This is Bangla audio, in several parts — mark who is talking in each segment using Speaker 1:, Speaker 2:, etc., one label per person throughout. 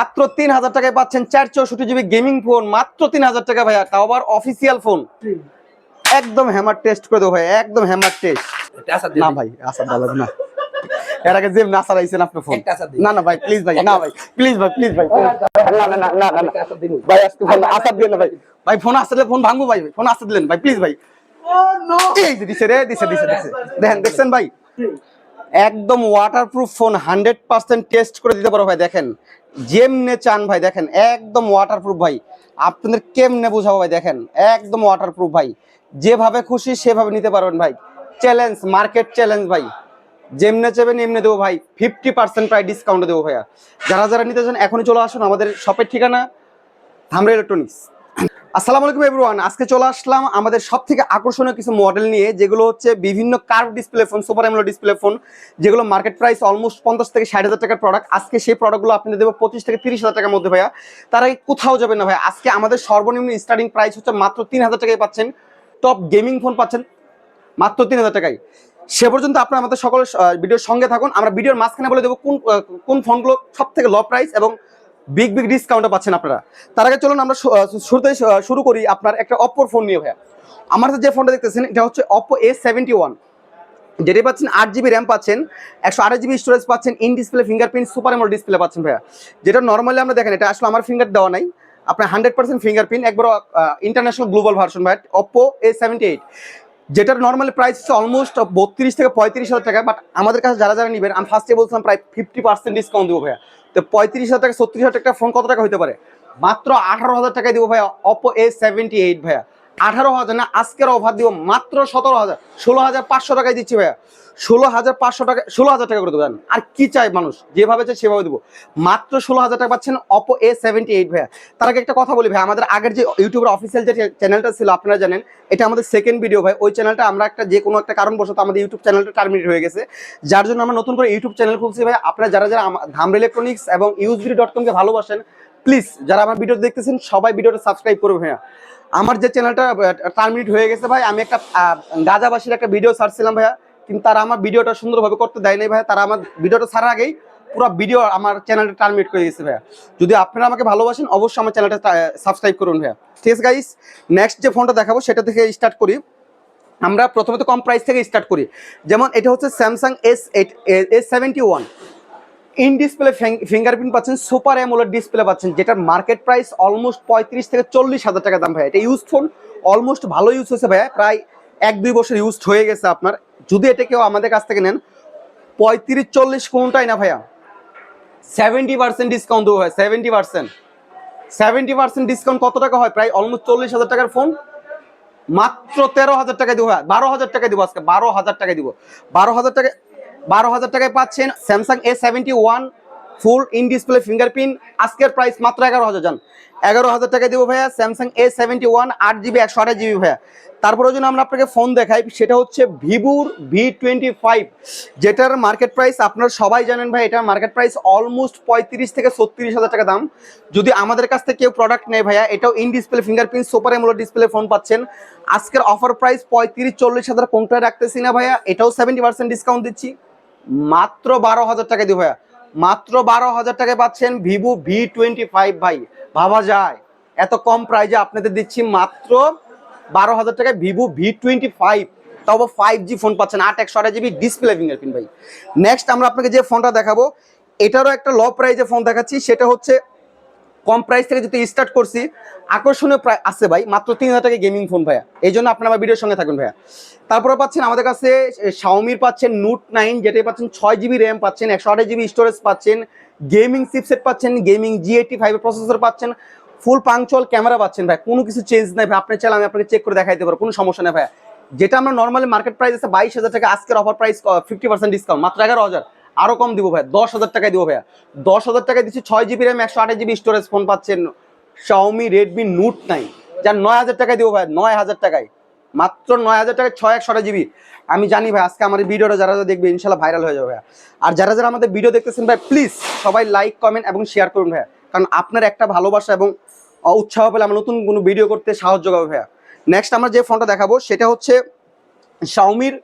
Speaker 1: মাত্র তিন হাজার টাকায় পাচ্ছেন চার চৌষট্টি জিবি গেমিং ফোন মাত্র তিন হাজার টাকা ভাইয়া তাও আবার অফিসিয়াল ফোন একদম হ্যামার টেস্ট করে দেবো ভাই একদম হ্যামার টেস্ট
Speaker 2: আসার
Speaker 1: না ভাই আসাদ ভালো না। এর আগে আপনার ফোন
Speaker 2: আসার।
Speaker 1: না না ভাই প্লিজ ভাই না ভাই প্লিজ ভাই প্লিজ ভাই। না না না না না
Speaker 2: আসার।
Speaker 1: ভাই আজকে ফোন দিলেন না ভাই। ভাই ফোন আসলে ফোন ভাঙবো ভাই ফোন আসতে দিলেন ভাই প্লিজ ভাই। এই দিছে রে দিছে দিছে দিছে। দেখেন দেখছেন ভাই? একদম waterproof phone hundred percent test করে দিতে পারো ভাই, দেখেন। যেমনে চান ভাই, দেখেন, একদম ওয়াটারপ্রুফ ভাই। আপনাদের কেমনে বোঝাবো ভাই, দেখেন, একদম ওয়াটারপ্রুফ ভাই। যেভাবে খুশি সেভাবে নিতে পারবেন ভাই। চ্যালেঞ্জ মার্কেট চ্যালেঞ্জ ভাই। যেমনে চাইবেন এমনি দেবো ভাই। ফিফটি পার্সেন্ট প্রায় ডিসকাউন্টে দেবো ভাইয়া। যারা যারা নিতে চান, এখনই চলে আসুন আমাদের শপের ঠিকানা, ধামরা ইলেকট্রনিক্স আসসালামু আলাইকুম এভরিওয়ান আজকে চলে আসলাম আমাদের সব থেকে আকর্ষণীয় কিছু মডেল নিয়ে, যেগুলো হচ্ছে বিভিন্ন curve display phone super AMOLED display phone যেগুলো মার্কেট প্রাইস অলমোস্ট পঞ্চাশ থেকে ষাট হাজার টাকার প্রোডাক্ট আজকে সেই প্রোডাক্টগুলো আপনাদের দেবো পঁচিশ থেকে তিরিশ হাজার টাকার মধ্যে ভাইয়া। তারা কোথাও যাবে না ভাই আজকে আমাদের সর্বনিম্ন স্টার্টিং প্রাইস হচ্ছে মাত্র তিন হাজার টাকায় পাচ্ছেন। টপ গেমিং ফোন পাচ্ছেন মাত্র তিন হাজার টাকায়। সে পর্যন্ত আপনারা আমাদের সকল ভিডিওর সঙ্গে থাকুন। আমরা ভিডিওর মাঝখানে বলে দেবো কোন কোন ফোনগুলো সব থেকে লো প্রাইস এবং বিগ বিগ ডিসকাউন্টে পাচ্ছেন আপনারা। তার আগে চলুন আমরা শুরুতে শুরু করি আপনার একটা অপ্পোর ফোন নিয়ে ভাইয়া। আমার যে ফোনটা দেখতেছেন, এটা হচ্ছে অপো এ সেভেন্টি ওয়ান যেটি পাচ্ছেন, আট জিবি র্যাম পাচ্ছেন, একশো আঠাশ জিবি স্টোরেজ পাচ্ছেন in display fingerprint super AMOLED display পাচ্ছেন ভাইয়া। যেটা নর্মালি আমরা দেখেন, এটা আসলে আমার ফিঙ্গার দেওয়া নাই। আপনার হান্ড্রেড পার্সেন্ট ফিঙ্গারপ্রিন্ট একবার ইন্টারন্যাশনাল গ্লোবাল ভার্সন ভাই অপো এ সেভেন্টি এইট যেটার নর্মালি প্রাইস হচ্ছে অলমোস্ট বত্রিশ থেকে পঁয়ত্রিশ হাজার টাকা বাট আমাদের কাছে যারা যারা নেবেন, আমি ফার্স্টে বলছিলাম প্রায় ফিফটি পার্সেন্ট ডিসকাউন্ট দেবো ভাইয়া। তো পঁয়ত্রিশ হাজার টাকা, ছত্রিশ হাজার টাকা ফোন কত টাকা হতে পারে? মাত্র আঠারো হাজার টাকায় দেবো ভাইয়া অপো এ সেভেন্টি এইট ভাইয়া। আঠারো হাজার না, আজকের অফার দিব মাত্র সতেরো হাজার। ষোলো হাজার পাঁচশো টাকায় দিচ্ছি ভাইয়া। ষোলো হাজার পাঁচশো টাকা ষোলো হাজার টাকা করে দেবেন আর কি চাই মানুষ? যেভাবে চাই সেভাবে দেবো। মাত্র ষোলো হাজার টাকা পাচ্ছেন অপো এ সেভেন্টি এইট ভাইয়া। তার আগে একটা কথা বলি ভাই আমাদের আগের যে ইউটিউবের অফিসিয়াল যে চ্যানেলটা ছিল, আপনারা জানেন, এটা আমাদের সেকেন্ড ভিডিও ভাই। ওই চ্যানেলটা আমরা একটা যে কোনো একটা কারণবশত আমাদের ইউটিউব চ্যানেলটা টার্মিনেট হয়ে গেছে। যার জন্য আমরা নতুন করে ইউটিউব চ্যানেল খুলছি ভাই আপনারা যারা যারা ধামরা ইলেকট্রনিক্স এবং ইউজবিডি ডট কমকে ভালোবাসেন প্লিজ যারা আমার ভিডিও দেখতেছেন, সবাই ভিডিওটা সাবস্ক্রাইব করবে ভাইয়া। আমার যে চ্যানেলটা টার্মিনেট হয়ে গেছে ভাই, আমি একটা গাজাবাসীর একটা ভিডিও ছাড়ছিলাম ভাইয়া। কিন্তু তারা আমার ভিডিওটা সুন্দরভাবে করতে দেয় ভাইয়া। তারা আমার ভিডিওটা ছাড়ার আগেই পুরো ভিডিও আমার চ্যানেলটা টার্মিনেট করে গেছে ভাইয়া। যদি আপনারা আমাকে ভালোবাসেন, অবশ্যই আমার চ্যানেলটা সাবস্ক্রাইব করুন ভাইয়া। ঠিক আছে গাইস নেক্সট যে ফোনটা দেখাবো, সেটা থেকে স্টার্ট করি। আমরা প্রথমত কম প্রাইস থেকে স্টার্ট করি। যেমন এটা হচ্ছে Samsung S eight S seventy one in display fingerprint পাচ্ছেন সুপার অ্যামোলেড ডিসপ্লে পাচ্ছেন, যেটার মার্কেট প্রাইস অলমোস্ট পঁয়ত্রিশ থেকে চল্লিশ হাজার টাকা দাম ভাই এটা ইউজ ফোন অলমোস্ট ভালো ইউজ হয়েছে, ভাইয়া। প্রায় এক দুই বছর ইউজ হয়ে গেছে আপনার। যদি এটা কেউ আমাদের কাছ থেকে নেন, পঁয়ত্রিশ চল্লিশ কোনটাই না, ভাইয়া? সেভেন্টি পার্সেন্ট ডিসকাউন্ট দেবো ভাই seventy percent seventy percent discount কত টাকা হয়? প্রায় অলমোস্ট চল্লিশ হাজার টাকার ফোন মাত্র তেরো হাজার টাকা দেবো বারো হাজার টাকা দিব আজকে, বারো হাজার টাকা দিব। বারো হাজার টাকা বারো হাজার টাকায় পাচ্ছেন Samsung A seventy one full in display fingerprint আজকের প্রাইস মাত্র এগারো হাজার যান এগারো হাজার টাকা দিব ভাইয়া স্যামসাং এ সেভেন্টি ওয়ান আট জিবি, একশো আঠাশ জিবি ভাইয়া। তারপরে যেন আমরা আপনাকে ফোন দেখাই, সেটা হচ্ছে ভিভোর ভি টোয়েন্টি ফাইভ যেটার মার্কেট প্রাইস আপনারা সবাই জানেন ভাই, এটার মার্কেট প্রাইস অলমোস্ট পঁয়ত্রিশ থেকে ছত্রিশ হাজার টাকা দাম। যদি আমাদের কাছ থেকে কেউ প্রোডাক্ট নেয় ভাইয়া, এটাও in display fingerprint super AMOLED display phone পাচ্ছেন। আজকের অফার প্রাইস পঁয়ত্রিশ, চল্লিশ হাজার কোনটা রাখতেছি না ভাইয়া, এটাও সেভেন্টি পার্সেন্ট ডিসকাউন্ট দিচ্ছি। মাত্র বারো হাজার টাকা দিব ভাইয়া। মাত্র বারো হাজার টাকায় পাচ্ছেন ভিভো ভি টোয়েন্টি ফাইভ ভাই। ভাবা যায়। এত কম প্রাইজে আপনাদের দিচ্ছি মাত্র বারো হাজার টাকায় ভিভো ভি টোয়েন্টি ফাইভ। তবে ফাইভ জি ফোন পাচ্ছেন, আট একশো আঠাশ জিবি ডিসপ্লে ফিঙ্গারপ্রিন্ট ভাই। নেক্সট আমরা আপনাকে যে ফোনটা দেখাবো, এটারও একটা ল প্রাইজে ফোন দেখাচ্ছি, সেটা হচ্ছে কম প্রাইস থেকে যদি স্টার্ট করছি। আকর্ষণীয় প্রায় আছে ভাই, মাত্র তিন হাজার টাকা গেমিং ফোন ভাইয়া। এই জন্য আপনারা আমার ভিডিওর সঙ্গে থাকুন ভাইয়া। তারপরে পাচ্ছেন আমাদের কাছে শাওমির পাচ্ছেন নোট নাইন যেটাই পাচ্ছেন, ছয় জিবি র্যাম পাচ্ছেন, একশো আঠাশ জিবি স্টোরেজ পাচ্ছেন গেমিং চিপসেট পাচ্ছেন গেমিং জি এইটি ফাইভের প্রসেসর পাচ্ছেন ফুল পাংচুয়াল ক্যামেরা পাচ্ছেন ভাই কোনো কিছু চেঞ্জ নাই ভাই আপনি চাইলে আমি আপনাকে চেক করে দেখাইতে পারব, কোনো সমস্যা নেই ভাইয়া। যেটা আমরা নর্মালি মার্কেট প্রাইস আছে, বাইশ হাজার টাকা আজকের offer price fifty percent discount মাত্র এগারো হাজার। আরও কম দিব ভাই দশ হাজার টাকায় দিব ভাইয়া। দশ হাজার টাকায় দিচ্ছি ছয় জিবি র্যাম একশো আঠাশ জিবি স্টোরেজ ফোন পাচ্ছেন শাওমি রেডমি নোট নাইন যার নয় হাজার টাকায় দিব ভাই নয় হাজার টাকায়। মাত্র নয় হাজার টাকায় ছয়, একশো জিবি আমি জানি ভাই আজকে আমার ভিডিওটা যারা যারা দেখবে, ইনশাল্লাহ ভাইরাল হয়ে যাবে ভাইয়া। আর যারা যারা আমাদের ভিডিও দেখতেছেন ভাই প্লিজ সবাই লাইক কমেন্ট এবং শেয়ার করুন ভাইয়া। কারণ আপনার একটা ভালোবাসা এবং উৎসাহ পেলে আমরা নতুন কোনো ভিডিও করতে সাহায্য হবে ভাইয়া। নেক্সট আমরা যে ফোনটা দেখাবো, সেটা হচ্ছে শাওমির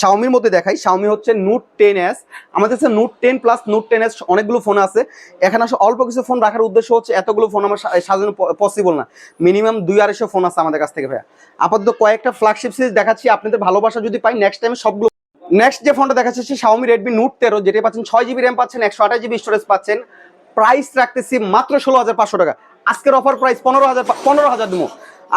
Speaker 1: শাওমির মধ্যে দেখাই। শাওমি হচ্ছে নোট টেন এস আমাদের কাছে Note ten plus Note ten S অনেকগুলো ফোন আছে। এখানে আসলে অল্প কিছু ফোন রাখার উদ্দেশ্য হচ্ছে এতগুলো ফোন আমার সাজানো পসিবল না। মিনিমাম দুই আড়াইশো ফোন আছে আমাদের কাছ থেকে ভাইয়া। আপাতত কয়েকটা ফ্ল্যাগশিপ সিরিজ দেখাচ্ছি, আপনাদের ভালোবাসা যদি পাই নেক্সট টাইমে সবগুলো নেক্সট যে ফোনটা দেখাচ্ছে সে শাওমি রেডমি নোট তেরো, যেটা পাচ্ছেন ছয় জিবি র্যাম পাচ্ছেন, একশো আঠাশ জিবি স্টোরেজ পাচ্ছেন। প্রাইস রাখতেছি মাত্র ষোলো হাজার পাঁচশো টাকা। আজকের অফার প্রাইস পনেরো হাজার পনেরো হাজার দেবো।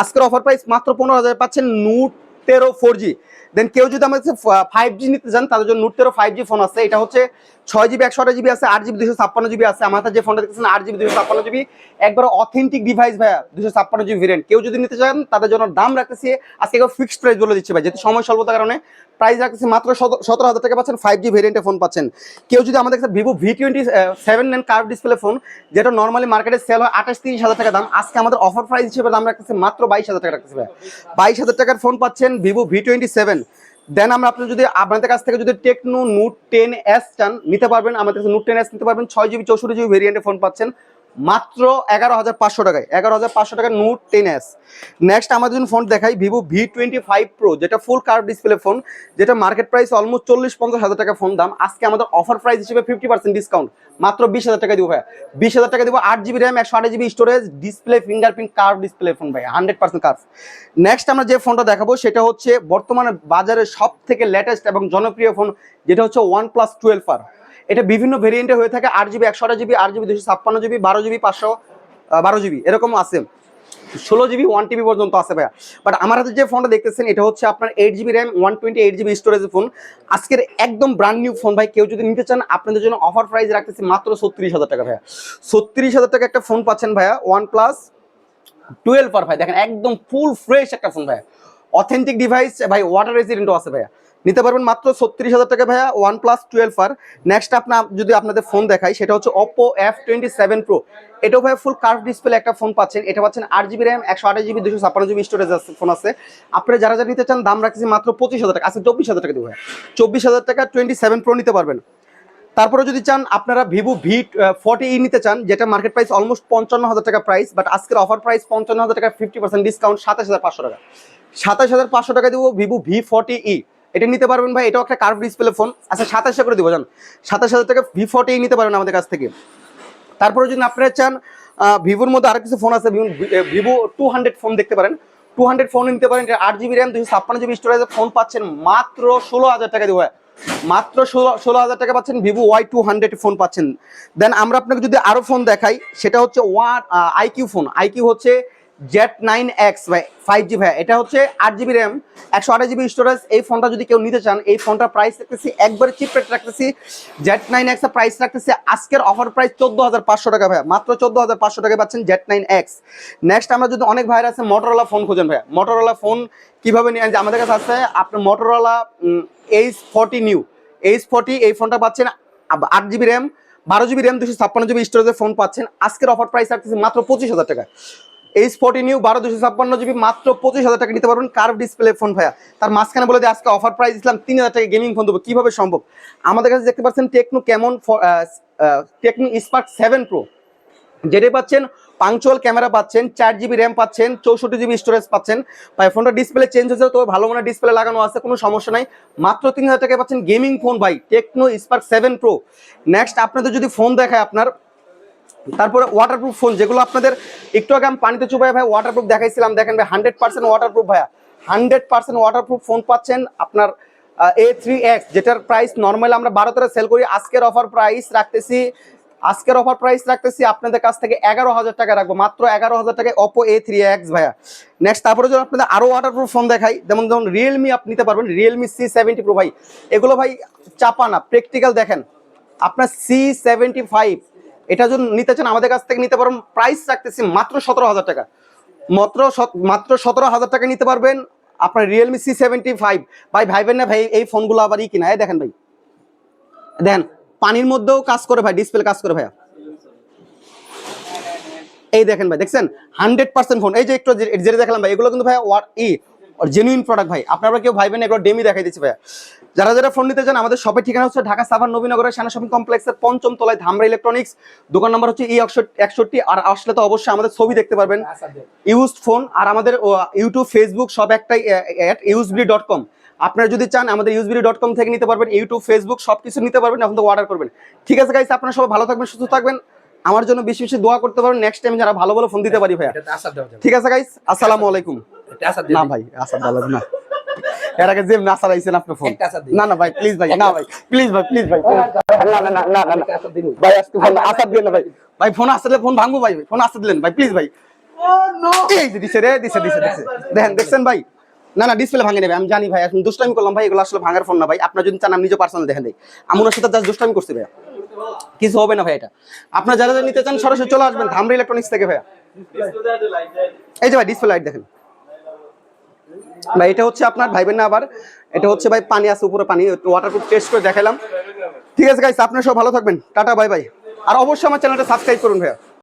Speaker 1: আজকের অফার প্রাইস মাত্র পনেরো হাজার পাচ্ছেন নোট তেরো ফোর জি দেন কেউ যদি আমাদের ফাইভ জি নিতে চান, তাদের জন্য নোট তেরো ফাইভ জি ফোন আছে। এটা হচ্ছে ছয় জিবি একশো আঠাশ জিবি আছে, আট জিবি দুশো ছাপ্পান্ন জিবি আছে। আমার যে ফোনটা দেখতেছেন, আট জিবি দুশো ছাপ্পান্ন জিবি একবার অথেন্টিক ডিভাইস ভাইয়া দুশো ছাপ্পান্ন জিবি ভেরিয়েন্ট কেউ যদি নিতে চান, তাদের জন্য দাম রাখতেছি, আজকে একবার ফিক্সড প্রাইস বলে দিচ্ছে ভাই। যেহেতু সময় স্বল্পতার কারণে প্রাইস রাখতেছি মাত্র সতেরো হাজার টাকা পাচ্ছেন ফাইভ জি ভেরিয়েন্টে ফোন পাচ্ছেন। কেউ যদি আমাদের কাছে ভিভো ভি টোয়েন্টি সেভেন নেন কার্ভ ডিসপ্লে ফোন যেটা নর্মালি মার্কেটে সেল হয় আঠাশ, তিরিশ হাজার টাকা দাম, আজকে আমাদের অফার প্রাইস হিসেবে দাম রাখতেছে মাত্র বাইশ হাজার টাকা রাখতেছে ভাই। বাইশ হাজার টাকার ফোন পাচ্ছেন Vivo V twenty seven then আমরা আপনি যদি আপনাদের কাছ থেকে যদি টেকনো নোট টেন এস চান, নিতে পারবেন। আমাদের কাছে নোট টেন এস নিতে পারবেন। ছয় জিবি চৌষট্টি জিবি ভেরিয়েন্টে ফোন পাচ্ছেন। মাত্র এগারো হাজার পাঁচশো টাকায়। এগারো হাজার পাঁচশো টাকার নোট টেন এস নেক্সট আমাদের জন্য ফোন দেখাই Vivo V twenty five pro যেটা ফুল কার্ভ ডিসপ্লে ফোন যেটা মার্কেট প্রাইস অলমোস্ট চল্লিশ পঞ্চাশ হাজার টাকা ফোন দাম। আজকে আমাদের অফার প্রাইস হিসেবে ফিফটি পার্সেন্ট ডিসকাউন্ট মাত্র বিশ হাজার টাকা দিব ভাই বিশ হাজার টাকা দিব আট জিবি র্যাম একশো আট GB storage display fingerprint curve display phone ভাই হান্ড্রেড পার্সেন্ট কার্ভ নেক্সট আমরা যে ফোনটা দেখাবো, সেটা হচ্ছে বর্তমানে বাজারে সব থেকে লেটেস্ট এবং জনপ্রিয় ফোন যেটা হচ্ছে ওয়ান প্লাস টুয়েলভ আর এটা বিভিন্ন ভেরিয়েন্টে হয়ে থাকে আট জিবি একশো আট জিবি আট জিবি দুশো ছাপ্পান্ন জিবি বারো জিবি পাঁচশো বারো জিবি এরকম আছে। ষোলো জিবি ওয়ান টিবি পর্যন্ত আছে ভাইয়া। বাট আমার হাতে যে ফোনটা দেখতেছেন, এটা হচ্ছে আপনার eight GB RAM one twenty eight GB স্টোরেজের ফোন আজকের একদম ব্র্যান্ড নিউ ফোন ভাই, কেউ যদি নিতে চান, আপনাদের জন্য অফার প্রাইস রাখতেছি মাত্র ছত্রিশ হাজার টাকা ভাইয়া। ছত্রিশ হাজার টাকা একটা ফোন পাচ্ছেন ভাইয়া ওয়ান প্লাস টুয়েলভ আর ভাই। দেখেন, একদম ফুল ফ্রেশ একটা ফোন ভাইয়া। অথেন্টিক ডিভাইস ভাই ওয়াটার রেসিডেন্টও আছে ভাইয়া। নিতে পারবেন মাত্র ছত্রিশ হাজার টাকা ভাইয়া ওয়ান প্লাস টুয়েলভ আর। নেক্সট আপনার যদি আপনাদের ফোন দেখাই, সেটা হচ্ছে Oppo F twenty seven pro এটাও ভাই ফুল কার্ভ ডিসপ্লে একটা ফোন পাচ্ছেন। এটা পাচ্ছেন আট জিবি র্যাম একশো আঠাশ জিবি দুশো ছাপ্পান্ন জিবি স্টোরেজ আছে ফোন আছে। আপনারা যারা যারা নিতে চান, দাম রাখছি মাত্র পঁচিশ হাজার টাকা। আচ্ছা চব্বিশ হাজার টাকা দেবো ভাই চব্বিশ হাজার টাকা টোয়েন্টি সেভেন প্রো নিতে পারবেন। তারপরে যদি চান, আপনারা ভিভো ভি ফর্টি ই নিতে চান, যেটা মার্কেট প্রাইস অলমোস্ট পঞ্চান্ন হাজার টাকা প্রাইস বাট আজকের অফার প্রাইস পঞ্চান্ন হাজার টাকা ফিফটি পার্সেন্ট ডিসকাউন্ট সাতাশ হাজার পাঁচশো টাকা। সাতাশ হাজার পাঁচশো টাকা দেবো ভিভো ভি ফর্টি ই এটা নিতে পারবেন ভাই, এটাও একটা কার্ভ ডিসপ্লে ফোন আচ্ছা সাতাশে করে দিব, জান। সাতাশ হাজার টাকা ভি ফর্টি নিতে পারবেন আমাদের কাছ থেকে। তারপরে যদি আপনারা চান ভিভোর মধ্যে আরও কিছু ফোন আছে, ভিভো টু হান্ড্রেড ফোন দেখতে পারেন। টু হান্ড্রেড ফোন নিতে পারেন আট জিবি র্যাম দুশো ছাপ্পান্ন জিবি স্টোরেজের ফোন পাচ্ছেন মাত্র ষোলো হাজার টাকা দিব মাত্র ষোলো ষোলো হাজার টাকা পাচ্ছেন Vivo Y two hundred phone পাচ্ছেন। দেন আমরা আপনাকে যদি আরও ফোন দেখাই, সেটা হচ্ছে ওয়ান আইকিউ ফোন আইকিউ হচ্ছে জেট নাইন এক্স, ভাই ফাইভ জি ভাই, এটা হচ্ছে আট জিবি র্যাম একশো আঠাশ জিবি স্টোরেজ এই ফোনটা যদি কেউ নিতে চান, এই ফোনটার প্রাইস রাখতেছি, একবারে চিপ রেট রাখতেছি। জেট নাইন এক্সের প্রাইস রাখতেছি, আজকের অফার প্রাইস চোদ্দ হাজার পাঁচশো টাকা, ভাই, মাত্র চোদ্দ হাজার পাঁচশো টাকা পাচ্ছেন জেট নাইন এক্স। নেক্সট আমরা যদি অনেক ভাইয়ের আছে মোটরওয়ালা ফোন খোঁজেন, ভাই মোটরওয়ালা ফোন কীভাবে নিয়ে আমাদের কাছে আছে আপনার Motorola Edge forty Neo Edge forty এই ফোনটা পাচ্ছেন আট জিবি র্যাম বারো জিবি র্যাম দুশো ছাপ্পান্ন জিবি স্টোরেজের ফোন পাচ্ছেন। আজকের অফার প্রাইস রাখতেছি মাত্র পঁচিশ হাজার টাকা এইচ ফোর্টি নিউ বারো দুশো ছাপ্পান্ন জিবি মাত্র পঁচিশ হাজার টাকা নিতে পারবেন কার্ভ ডিসপ্লে ফোন ভাইয়া। তার মাঝখানে বলে যে আজকে অফার প্রাইস দিলাম তিন হাজার টাকা গেমিং ফোন দেবো। কীভাবে সম্ভব? আমাদের কাছে দেখতে পাচ্ছেন টেকনো কেমন টেকনো স্পার্ক সেভেন প্রো যেটা পাচ্ছেন পাংচুয়াল ক্যামেরা পাচ্ছেন, চার জিবি র্যাম পাচ্ছেন, চৌষট্টি জিবি স্টোরেজ পাচ্ছেন। ভাই ফোনটা ডিসপ্লে চেঞ্জ হয়েছে তবে ভালো মানের ডিসপ্লে লাগানো আছে, কোনো সমস্যা নাই। মাত্র তিন হাজার টাকায় পাচ্ছেন গেমিং ফোন ভাই Tecno Spark seven pro next আপনাদের যদি ফোন দেখায় আপনার তারপরে ওয়াটারপ্রুফ ফোন যেগুলো আপনাদের একটু আগে আমি পানিতে চুপাই ভাই ওয়াটারপ্রুফ দেখাইছিলাম, দেখেন ভাই হান্ড্রেড পার্সেন্ট ওয়াটারপ্রুফ ভাইয়া। হান্ড্রেড পার্সেন্ট ওয়াটারপ্রুফ ফোন পাচ্ছেন আপনার এ থ্রি এক্স যেটার প্রাইস নর্মাল আমরা বারো তেরো সেল করি। আজকের অফার প্রাইস রাখতেছি, আজকের অফার প্রাইস রাখতেছি আপনাদের কাছ থেকে এগারো হাজার টাকা রাখব। মাত্র এগারো হাজার টাকায় অপো এ থ্রি এক্স ভাইয়া। নেক্সট তারপরে যদি আপনাদের আরও ওয়াটারপ্রুফ ফোন দেখাই, যেমন যেমন রিয়েলমি আপনি নিতে পারবেন রিয়েলমি সি সেভেন্টি প্রো ভাই। এগুলো ভাই চাপা না প্র্যাকটিক্যাল দেখেন। আপনার সি সেভেন্টি ফাইভ এটা যদি নিতে চান, আমাদের কাছ থেকে নিতে পারবেন। প্রাইস রাখতেছি মাত্র সতেরো হাজার টাকা। মাত্র মাত্র সতেরো হাজার টাকা নিতে পারবেন। আপনার রিয়েলমি সি সেভেন্টি ফাইভ ভাই, ভাইবেন না, ভাই, এই ফোনগুলো আবার ই কিনা? দেখেন ভাই। দেখেন, পানির মধ্যেও কাজ করে ভাই ডিসপ্লে কাজ করে ভাইয়া। এই দেখেন ভাই, দেখছেন? হান্ড্রেড পার্সেন্ট ফোন এই যে একটু যেটা দেখালাম ভাই, এগুলো কিন্তু ভাই ওয়ার ই জেনুইন প্রোডাক্ট ভাই। আপনারা কেউ ভাইবেন এগুলো ডেমি দেখাই দিচ্ছি ভাইয়া। যারা যারা ফোন নিতে চান আমাদের শপের ঠিকানা হচ্ছে ঢাকা সাভার নবীনগরের সেনা শপিং কমপ্লেক্সের পঞ্চম তলায় ধামরা ইলেকট্রনিক্স দোকান নম্বর হচ্ছে ই একষট্টি আর আসলে তো অবশ্যই আমাদের ছবি দেখতে পারবেন। ইউজড ফোন আর আমাদের ইউটিউব ফেসবুক সব একটাই ইউজবি ডট কম আপনারা যদি চান আমাদের ইউজবিডি ডট কম থেকে নিতে পারবেন ইউটিউব ফেসবুক সব কিছু নিতে পারবেন এখন তো অর্ডার করবেন। ঠিক আছে গাইস আপনারা সবাই ভালো থাকবেন সুস্থ থাকবেন। আমার জন্য বেশি বেশি দোয়া করতে পারবেন নেক্সট টাইম যারা ভালো ভালো ফোন দিতে পারি ভাইয়া। ঠিক আছে গাইস আসসালামু আলাইকুম। না ভাই আসাদ না। এর আগে যে নাসার আইছেন আপনার ফোন। না না ভাই প্লিজ ভাই না ভাই প্লিজ ভাই প্লিজ ভাই। না না না না না না। ভাই আজকে ফোন আসাদ দিলেন ভাই। ভাই ফোন আসলে ফোন ভাঙবো ভাই ফোন আসতে দিলেন ভাই প্লিজ ভাই। এই যে দিছে রে দিছে দিছে দিছে। দেখেন দেখছেন ভাই? না না ডিসপ্লে ভাঙে নেবে আমি জানি ভাই এখন দুষ্টামি করলাম ভাই এগুলো আসলে ভাঙার ফোন না ভাই। আপনার যদি চান আমি নিজে পার্সোনাল দেখেন দেই আমি ওনার সাথে জাস্ট দুষ্টামি করছি ভাইয়া। কিছু হবে না ভাই এটা। আপনার যারা যারা নিতে চান সরাসরি চলে আসবেন ধামরা ইলেকট্রনিক্স থেকে ভাইয়া। এই যে ভাই ডিসপ্লে লাইট দেখেন। ভাই, এটা হচ্ছে আপনার ভাইবেন না আবার। এটা হচ্ছে ভাই, পানি আছে, উপরে পানি ওয়াটারপ্রুফ টেস্ট করে দেখালাম ঠিক আছে গাইস আপনার সব ভালো থাকবেন। টাটা বাই বাই আর অবশ্যই আমার চ্যানেলটা সাবস্ক্রাইব করুন ভাইয়া।